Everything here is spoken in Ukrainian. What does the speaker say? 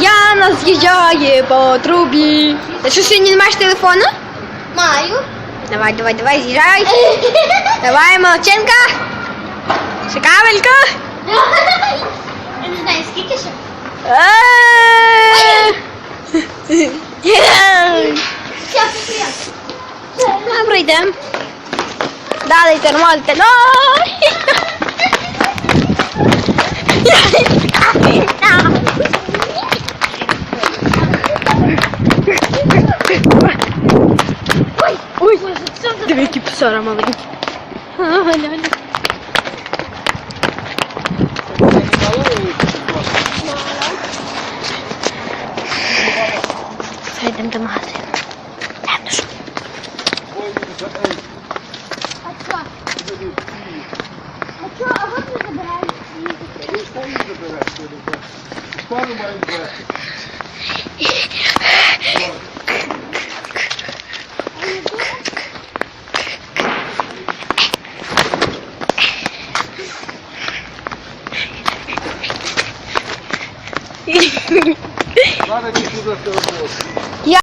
Яна з'їжджає по трубі. Ти що сьогодні не маєш телефону? Маю. Давай, давай, давай, з'їжджай. Давай, молодчинка. Шикавелька. Я не знаю, скільки ще. Добре, йдемо. Далі тормозите. Demek ki pis aramalıyım. Ha hadi hadi. Saydım da malzeme. Ben dur. Açma. Açma. Сюди не одно. Я